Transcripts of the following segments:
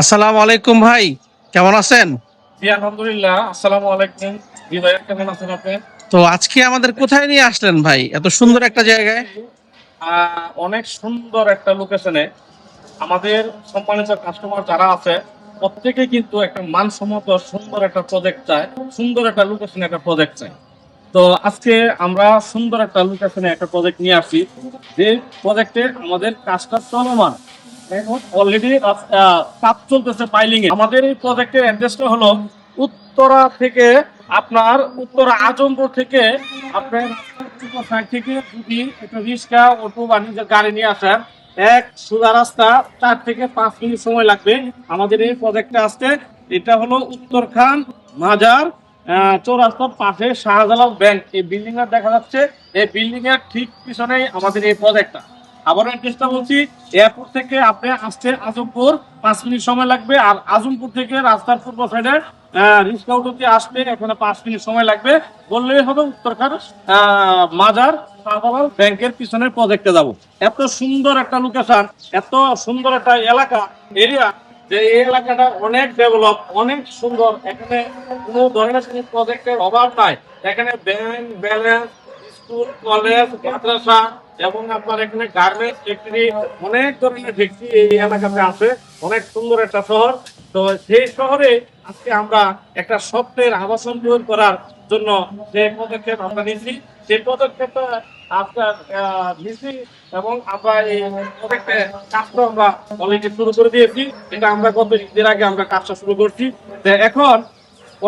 আসসালামু আলাইকুম ভাই কেমন আছেন? আলহামদুলিল্লাহ আসসালামু আলাইকুম। কেমন আছেন আপনি? তো আজকে আমাদের কোথায় নিয়ে আসলেন ভাই? এত সুন্দর একটা জায়গায়। অনেক সুন্দর একটা লোকেশনে আমাদের সম্মানিত কাস্টমার যারা আছে প্রত্যেকে কিন্তু একটা মানসম্মত সুন্দর একটা প্রজেক্ট চায় সুন্দর একটা লোকেশনে একটা প্রজেক্ট চায়। তো আজকে আমরা সুন্দর একটা লোকেশনে একটা প্রজেক্ট নিয়ে আসি। যে প্রজেক্টে আমাদের কাজটা চলমান। অলরেডি কাজ চলতেছে পাইলিং এ। আমাদের এই প্রজেক্টের অ্যাড্রেসটা হলো উত্তরা থেকে আপনার উত্তরা আজমপুর থেকে আপনার থেকে যদি একটা রিক্সা অটো বা নিজের গাড়ি নিয়ে আসেন, এক সোজা রাস্তা, চার থেকে পাঁচ মিনিট সময় লাগবে। আমাদের এই প্রজেক্টটা আসতে। এটা হলো উত্তরখান মাজার চৌরাস্তার পাশে শাহজালাল ব্যাংক এই বিল্ডিং এর দেখা যাচ্ছে। এই বিল্ডিং এর ঠিক পিছনেই আমাদের এই প্রজেক্টটা আবার অ্যাড্রেসটা বলছি, এয়ারপোর্ট থেকে আপনি আসতে আজমপুর, পাঁচ মিনিট সময় লাগবে, আর আজমপুর থেকে রাস্তার পূর্ব সাইডে রিক্সা অটোতে আসতে এখানে পাঁচ মিনিট সময় লাগবে। বললেই হবে উত্তরখান মাজার ব্যাংকের পিছনের প্রজেক্টে যাব। এত সুন্দর একটা লোকেশন এত সুন্দর একটা এলাকা এরিয়া যে এই এলাকাটা অনেক ডেভেলপ অনেক সুন্দর। এখানে কোনো ধরনের কোনো প্রজেক্টের অভাব নাই। এখানে ব্যাংক ব্যালেন্স স্কুল কলেজ মাদ্রাসা এবং আপনার এখানে গার্মেন্টস ফ্যাক্টরি অনেক ধরনের ফ্যাক্টরি এই এলাকাতে আছে। অনেক সুন্দর একটা শহর। তো সেই শহরে আজকে আমরা একটা স্বপ্নের আবাসন তৈরি করার জন্য যে পদক্ষেপ আমরা নিয়েছি, সেই পদক্ষেপটা আপনার নিয়েছি এবং আমরা এই প্রজেক্টে কাজটা আমরা অলরেডি শুরু করে দিয়েছি। এটা আমরা গত ঈদের আগে আমরা কাজটা শুরু করছি। তো এখন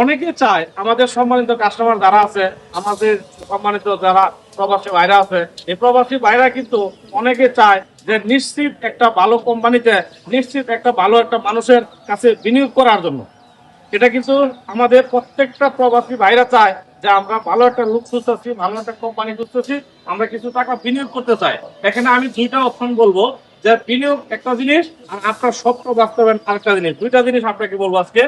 অনেকে চায় আমাদের সম্মানিত কাস্টমার যারা আছে, আমাদের সম্মানিত যারা প্রবাসী ভাইরা আছে। এই প্রবাসী ভাইরা কিন্তু অনেকে চায় যে নিশ্চিত একটা ভালো কোম্পানিতে, নিশ্চিত একটা ভালো একটা মানুষের কাছে বিনিয়োগ করার জন্য। এটা কিন্তু আমাদের প্রত্যেকটা প্রবাসী ভাইরা চায় যে আমরা ভালো একটা লুক খুঁজতেছি, ভালো একটা কোম্পানি খুঁজতেছি, আমরা কিছু টাকা বিনিয়োগ করতে চাই। এখানে আমি দুইটা অপশন বলব, যে বিনিয়োগ একটা জিনিস আর আপনার স্বপ্ন বাস্তবায়ন আরেকটা জিনিস। দুইটা জিনিস আপনাকে বলব আজকে।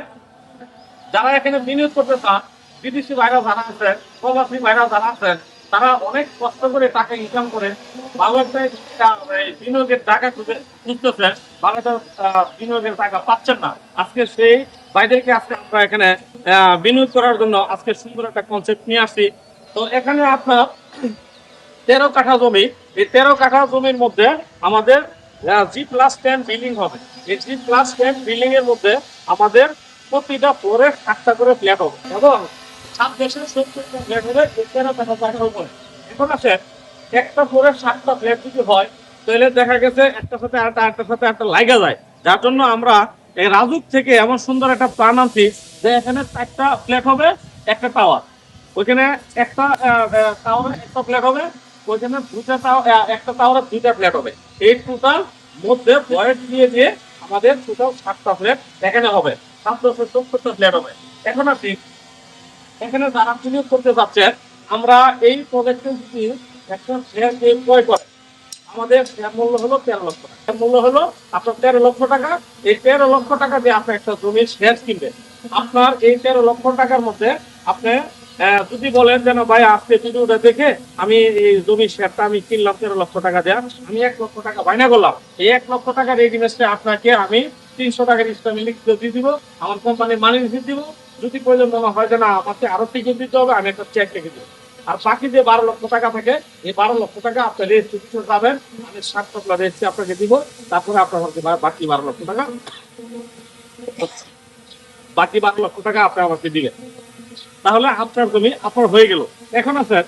যারা এখানে বিনিয়োগ করতে চান, বিদেশি ভাইরা যারা আছেন, প্রবাসী ভাইরা যারা আছেন তারা অনেক কষ্ট করে টাকা ইনকাম করে। ভালো একটা আহ, এই বিনিয়োগের টাকা খুঁজে খুঁজতেছেন। ভালো বিনিয়োগের টাকা পাচ্ছেন না। আজকে সেই বাইরেকে আজকে আমরা এখানে বিনিয়োগ করার জন্য আজকে সুন্দর একটা কনসেপ্ট নিয়ে আসছি। তো এখানে আপনার তেরো কাঠা জমি এই তেরো কাঠা জমির মধ্যে আমাদের জি প্লাস টেন বিল্ডিং হবে। এই জি প্লাস টেন বিল্ডিং এর মধ্যে আমাদের প্রতিটা ফ্লোরে সাতটা করে ফ্ল্যাট হবে। এবং একটা ফ্লোরে সাতটা একটা সাথে আরেকটা একটা লাগা হবে ওইখানে একটা একটা টাওয়ার দুইটা ফ্ল্যাট হবে। এই টোটাল মধ্যে বয়েস দিয়ে দিয়ে আমাদের টোটাল সাতটা ফ্ল্যাট এখানে হবে, সাতশো সত্তরটা ফ্ল্যাট হবে। এখন আপনি এখানে যারা বিনিয়োগ করতে চাচ্ছেন আমরা এই প্রজেক্টে যদি একটা শেয়ার দিয়ে ক্রয় করে। আমাদের শেয়ার মূল্য হলো তেরো লক্ষ টাকা। শেয়ার মূল্য হলো আপনার তেরো লক্ষ টাকা। এই তেরো লক্ষ টাকা দিয়ে আপনি একটা জমির শেয়ার কিনবেন। আপনার এই তেরো লক্ষ টাকার মধ্যে আপনি যদি বলেন যেন ভাই, আজকে ভিডিওটা দেখে আমি এই জমির শেয়ারটা আমি কিনলাম তেরো লক্ষ টাকা দেওয়া আমি এক লক্ষ টাকা বাইনা করলাম। এই এক লক্ষ টাকার এই জিনিসটা আপনাকে আমি তিনশো টাকার লিখিত দিয়ে দিব। আমার কোম্পানির মানি রিসিপ্ট দিব। যদি প্রয়োজন মনে হয় যে না, আমাকে আরও টিকিট দিতে হবে, আমি একটা চেক লিখে দেবো আর বাকি যে বারো লক্ষ টাকা থাকে, এই বারো লক্ষ টাকা আপনি রেজিস্ট্রি পাবেন, আমি ষাট টাকা রেজিস্ট্রি আপনাকে দিব, তারপরে আপনার বাকি বারো লক্ষ টাকা। বাকি বারো লক্ষ টাকা আপনি আমাকে দিবেন। তাহলে আপনার জমি আপনার হয়ে গেল। এখন আছে,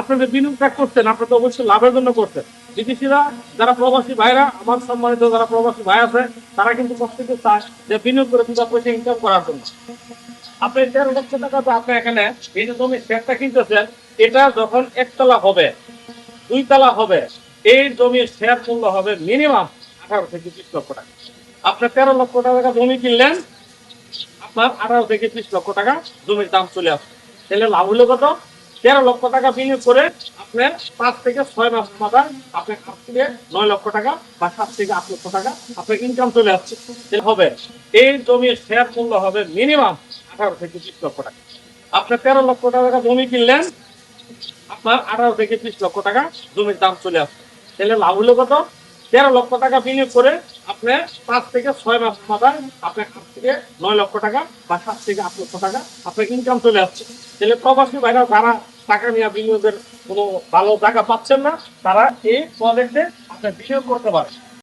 আপনি যে বিনিয়োগটা করছেন, আপনি তো অবশ্যই লাভের জন্য করছেন। বিদেশিরা, যারা প্রবাসী ভাইরা, আমার সম্মানিত যারা প্রবাসী ভাই আছে, তারা কিন্তু প্রত্যেকে চায় যে বিনিয়োগ করে দুটা পয়সা ইনকাম করার জন্য। আপনি তেরো লক্ষ টাকা তো আপনি এখানে এই যে জমি শেয়ারটা কিনতেছেন, এটা যখন একতলা হবে দুই তলা হবে, এই জমির শেয়ার মূল্য হবে মিনিমাম আঠারো থেকে বিশ লক্ষ টাকা। আপনি তেরো লক্ষ টাকা জমি কিনলেন, আপনার আঠারো থেকে বিশ লক্ষ টাকা জমির দাম চলে আসবে তাহলে লাভ হলো কত? তেরো লক্ষ টাকা বিনিয়োগ করে আপনার পাঁচ থেকে ছয় মাস মাথায় আপনার আট থেকে নয় লক্ষ টাকা বা সাত থেকে আট লক্ষ টাকা আপনার ইনকাম চলে আসছে। হবে, এই জমির শেয়ার মূল্য হবে মিনিমাম আঠারো থেকে বিশ লক্ষ টাকা। আপনি তেরো লক্ষ টাকা জমি কিনলেন, আপনার আঠারো থেকে বিশ লক্ষ টাকা জমির দাম চলে আসছে তাহলে লাভ হলো কত? তেরো লক্ষ টাকা বিনিয়োগ করে আপনি পাঁচ থেকে ছয় মাস মাথায় আপনার আট থেকে নয় লক্ষ টাকা বা সাত থেকে আট লক্ষ টাকা আপনার ইনকাম চলে আসছে। তাহলে প্রবাসী ভাইরা, যারা টাকা নিয়ে বিনিয়োগের কোনো ভালো টাকা পাচ্ছেন না, তারা এই প্রজেক্টে আপনার বিনিয়োগ করতে পারে